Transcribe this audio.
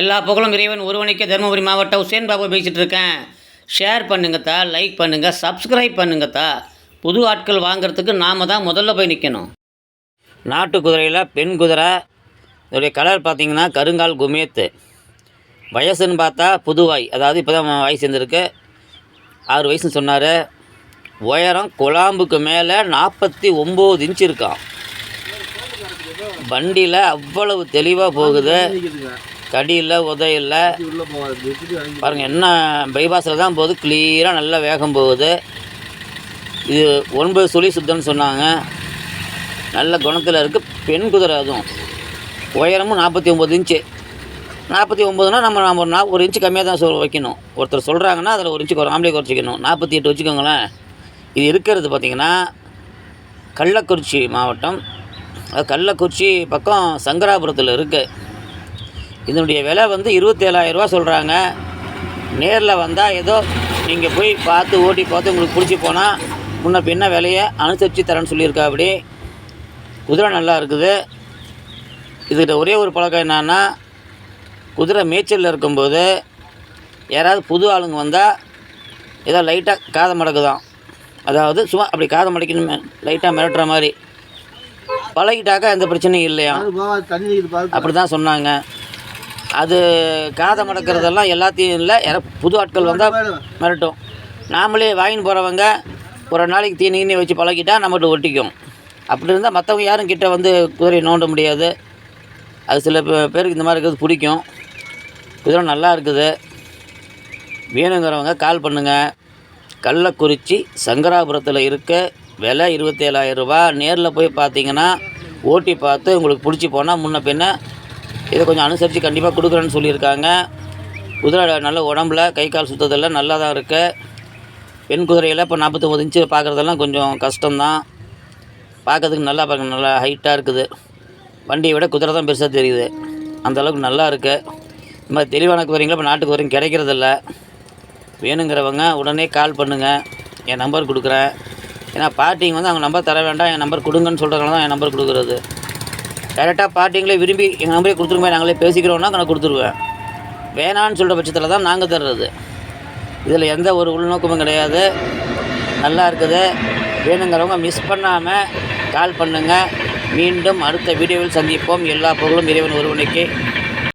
எல்லா புகழும் இறைவன் ஒருவனுக்கே தருமபுரி மாவட்டம் உசேன் பாபு பேசிகிட்டு இருக்கேன். ஷேர் பண்ணுங்கத்தா லைக் பண்ணுங்கள் சப்ஸ்கிரைப் பண்ணுங்கத்தா புது ஆட்கள் வாங்குறதுக்கு நாம் தான் முதல்ல போய் நிற்கணும் நாட்டு குதிரையில் பெண் குதிரை இதோடைய கலர் பார்த்திங்கன்னா கருங்கால் குமேத்து. வயசுன்னு பார்த்தா புதுவாய் அதாவது இப்போ தான் வயசு இருந்திருக்கு ஆறு வயசுன்னு சொன்னார். உயரம் குழாம்புக்கு மேலே நாற்பத்தி ஒம்பது இன்ச் இருக்கான் வண்டியில் அவ்வளவு தெளிவாக போகுது. தடி இல்லை உதை இல்லை பாருங்கள் என்ன பைபாஸில் தான் போகுது. கிளியராக நல்லா வேகம் போகுது. இது ஒன்பது சுழி சுத்தம்னு சொன்னாங்க. நல்ல குணத்தில் இருக்குது பெண் குதிரை அதுவும். உயரமும் நாற்பத்தி ஒம்பது இன்ச்சு நாற்பத்தி ஒம்பதுனா நம்ம நம்ம ஒரு நா ஒரு இன்ச்சு கம்மியாக தான் சொல் வைக்கணும். ஒருத்தர் சொல்கிறாங்கன்னா அதில் ஒரு இன்ச்சு ஆம்பளை குறைச்சிக்கணும். நாற்பத்தி எட்டு வச்சுக்கோங்களேன். இது இருக்கிறது பார்த்திங்கன்னா கள்ளக்குறிச்சி மாவட்டம். அது கள்ளக்குறிச்சி பக்கம் சங்கராபுரத்தில் இருக்குது இதனுடைய விலை வந்து இருபத்தேழாயிரரூவா சொல்கிறாங்க நேரில் வந்தால் ஏதோ நீங்கள் போய் பார்த்து ஓட்டி பார்த்து உங்களுக்கு பிடிச்சி போனால் முன்ன பின்ன விலையை அனுசரித்து தரேன்னு சொல்லியிருக்கா அப்படி குதிரை நல்லா இருக்குது. இதுகிட்ட ஒரே ஒரு பழக்கம் என்னன்னா குதிரை மேய்ச்சலில் இருக்கும்போது யாராவது புது ஆளுங்க வந்தால் ஏதோ லைட்டாக காதை மடக்குதான். அதாவது சும்மா அப்படி காதை மடக்கணும் லைட்டாக மிரட்டுற மாதிரி. பழகிட்டாக்கா எந்த பிரச்சனையும் இல்லையா அப்படி தான் சொன்னாங்க. அது காதை மடக்கிறதெல்லாம் எல்லாத்தையும் இல்லை. புது ஆட்கள் வந்தால் மிரட்டும். நாமளே வாங்கின்னு போகிறவங்க ஒரு நாளைக்கு தீனி கீனி வச்சு பழகிட்டா நம்மகிட்ட ஒட்டிக்கும். அப்படி இருந்தால் மற்றவங்க யாரும் கிட்டே வந்து குதிரையை நோண்ட முடியாது. அது சில பேருக்கு இந்த மாதிரி இருக்கிறது பிடிக்கும். குதிரை நல்லா இருக்குது. வேணுங்கிறவங்க கால் பண்ணுங்கள் கள்ளக்குறிச்சி சங்கராபுரத்தில் இருக்க விலை இருபத்தேழாயிரம் ரூபா நேரில் போய் பார்த்தீங்கன்னா ஓட்டி பார்த்து உங்களுக்கு பிடிச்சி போனால் முன்ன பின்ன இதை கொஞ்சம் அனுசரித்து கண்டிப்பாக கொடுக்குறேன்னு சொல்லியிருக்காங்க. குதிரை நல்ல உடம்புல கை கால் சுத்ததெல்லாம் நல்லா தான் இருக்குது பெண் குதிரையில் இப்போ நாற்பத்தொம்பது இன்ச்சு பார்க்குறதெல்லாம் கொஞ்சம் கஷ்டம்தான். பார்க்கறதுக்கு நல்லா பார்க்க நல்லா ஹைட்டாக இருக்குது. வண்டியை விட குதிரை தான் பெருசாக தெரியுது. அந்தளவுக்கு நல்லா இருக்குது இந்த மாதிரி தெளிவான குதிரைங்களா இப்போ நாட்டு குதிரையும் கிடைக்கிறதில்ல. வேணுங்கிறவங்க உடனே கால் பண்ணுங்கள் என் நம்பர் கொடுக்குறேன். ஏன்னா பார்ட்டிங்க வந்து அவங்க நம்பர் தர வேண்டாம் என் நம்பர் கொடுங்கன்னு சொல்கிறதுனால தான் என் நம்பர் கொடுக்குறது. டேரெக்டாக பார்ட்டிங்களே விரும்பி எங்கள் நம்பரே கொடுத்துருமே நாங்களே பேசிக்கிறோன்னா நான் கொடுத்துருவேன். வேணான்னு சொல்கிற பட்சத்தில் தான் நாங்கள் தர்றது. இதில் எந்த ஒரு உள்நோக்கமும் கிடையாது. நல்லா இருக்குது. வேணுங்கிறவங்க மிஸ் பண்ணாமல் கால் பண்ணுங்கள் மீண்டும் அடுத்த வீடியோவில் சந்திப்போம். எல்லா பொருளும் இறைவன் ஒருவனுக்கு.